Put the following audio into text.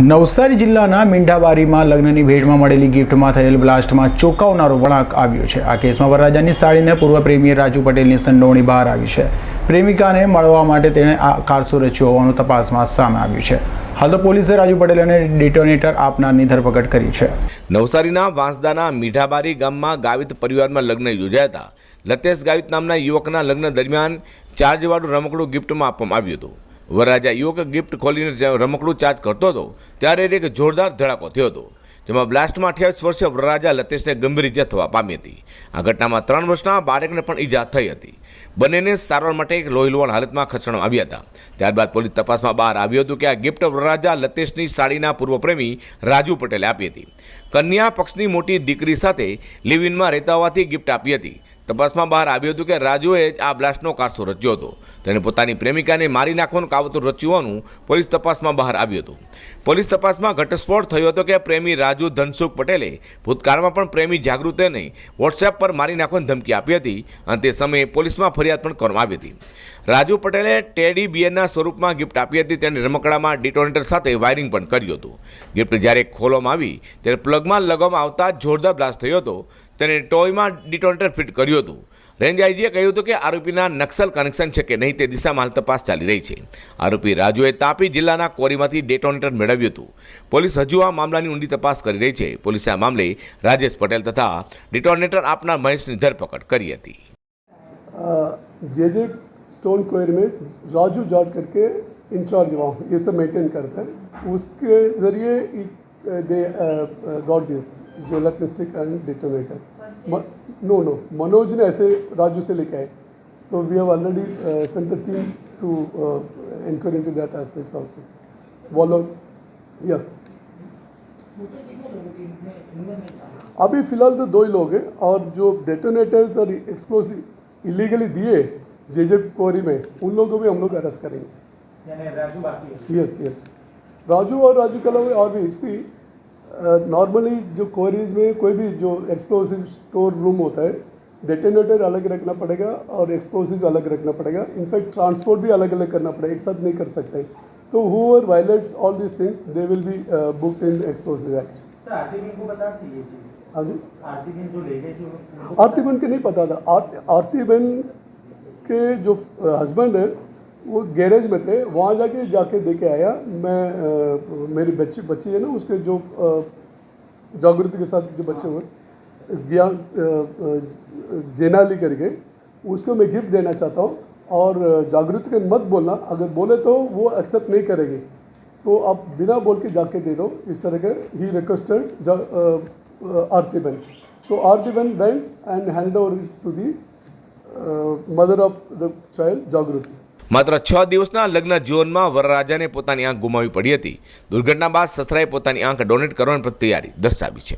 નવસારી જિલ્લાના મીંઢાબારીમાં લગ્નની ભેટમાં મળેલી ગિફ્ટમાં થયેલ બ્લાસ્ટમાં ચોંકાવનારો વળાંક આવ્યો છે. આ કેસમાં વરરાજાની સાડીને પૂર્વ પ્રેમી રાજુ પટેલની સંડોવણી બહાર આવી છે. પ્રેમિકાને મળવા માટે તેણે આ કારસો રચ્યો હોવાનું તપાસમાં સામે આવ્યું છે. હાલ તો પોલીસે રાજુ પટેલ અને ડિટોનેટર આપનારની ધરપકડ કરી છે. નવસારીના વાંસદાના મીઠાબારી ગામમાં ગાવિત પરિવારમાં લગ્ન યોજાયા લતેશ ગાવિત નામના યુવકના લગ્ન દરમિયાન ચાર્જવાળું રમકડું ગિફ્ટમાં આપવામાં આવ્યું હતું. વરરાજા યુવક ગિફ્ટ ખોલીને રમકડું ચાર્જ કરતો હતો. ત્યારે એક જોરદાર ધડાકો થયો હતો, જેમાં બ્લાસ્ટમાં અઠ્યાવીસ વર્ષીય વરરાજા લતેશને ગંભીર ઇજા થવા પામી હતી. આ ઘટનામાં ત્રણ વર્ષના બાળકને પણ ઈજા થઈ હતી. બંનેને સારવાર માટે એક લોહીલુવાણ હાલતમાં ખસેડવામાં આવ્યા હતા. ત્યારબાદ પોલીસ તપાસમાં બહાર આવ્યું હતું કે આ ગિફ્ટ વરરાજા લતેશની સાડીના પૂર્વ પ્રેમી રાજુ પટેલે આપી હતી. કન્યા પક્ષની મોટી દીકરી સાથે લિવિનમાં રહેતા હોવાથી ગિફ્ટ આપી હતી. તપાસમાં બહાર આવ્યું હતું કે રાજુએ જ આ બ્લાસ્ટનો કારસો રચ્યો હતો. તેણે પોતાની પ્રેમિકાને મારી નાખવાનું કાવતરું રચ્યું હોવાનું પોલીસ તપાસમાં બહાર આવ્યું હતું. પોલીસ તપાસમાં ઘટસ્ફોટ થયો હતો કે પ્રેમી રાજુ ધનસુખ પટેલે ભૂતકાળમાં પણ પ્રેમી જાગૃતેને વોટ્સએપ પર મારી નાખવાની ધમકી આપી હતી અને તે સમયે પોલીસમાં ફરિયાદ પણ કરવામાં આવી હતી. રાજુ પટેલે ટેડી બિયરના સ્વરૂપમાં ગિફ્ટ આપી હતી. તેને રમકડામાં ડિટોનેટર સાથે વાયરિંગ પણ કર્યું હતું. ગિફ્ટ જ્યારે ખોલવામાં આવી, ત્યારે પ્લગમાં લગાવવામાં આવતા જોરદાર બ્લાસ્ટ થયો હતો. તેને ટોયમાં ડિટોનેટર ફિટ કર્યું હતું. રેન્જ આઈજીએ કહ્યું હતું કે આરોપીના નક્સલ કનેક્શન છે કે નહીં તે દિશામાં હાલ તપાસ ચાલી રહી છે આરોપી રાજુએ તાપી જિલ્લાના કોરીમાંથી ડેટોનેટર મેળવ્યું હતું પોલીસ હજુ આ મામલાની ઊંડી તપાસ કરી રહી છે પોલીસે આ મામલે રાજેશ પટેલ તથા ડિટોનેટર આપનાર મહેશની ધરપકડ કરી હતી जे जे स्टोन क्वेर में राजू जाट करके इंचार्ज वहाँ ये सब मेंटेन करता है उसके ज़रिए दे गॉट दिस जो इलेक्ट्रिस्टिक and detonator no no Manoj ने ऐसे राजू से लेके आए तो we have already sent the team to inquiry into that aspects also वॉलो या अभी फिलहाल तो दो ही लोग हैं और जो डेटोनेटर्स और एक्सप्लोसिव इलीगली दिए जे जे कोरी में उन लोगों को भी हम लोग अरेस्ट करेंगे यानी राजू बाकी है यस यस राजू और राजू के अलावा और भी सी नॉर्मली जो क्वारीज में कोई भी जो एक्सप्लोसिव स्टोर रूम होता है डेटोनेटर अलग रखना पड़ेगा और एक्सप्लोसिव अलग रखना पड़ेगा। इनफैक्ट ट्रांसपोर्ट भी अलग अलग करना पड़ेगा एक साथ नहीं कर सकते। तो who violates all this things they will be booked in explosive act Aarti हाँ बहन के नहीं पता था। आरती बहन के जो हस्बैंड है वो गैरेज में थे वहाँ जाके जाके दे के आया। मैं अ, मेरी बच्ची बच्ची है ना उसके जो जागृति के साथ जो बच्चे हुए। जेनाली करके उसको मैं गिफ्ट देना चाहता हूँ और अ, जागृति के मत बोलना अगर बोले तो वो एक्सेप्ट नहीं करेगी तो आप बिना बोल के जाके दे दो इस तरह के ही रिक्वेस्टेड आरती बहन तो आरती बहन went and hand over to the mother of the child Jagruti માત્ર છ દિવસના લગ્ન જીવનમાં વરરાજાને પોતાની આંખ ગુમાવી પડી હતી દુર્ઘટના બાદ સસરાએ પોતાની આંખ ડોનેટ કરવાની પણ તૈયારી દર્શાવી છે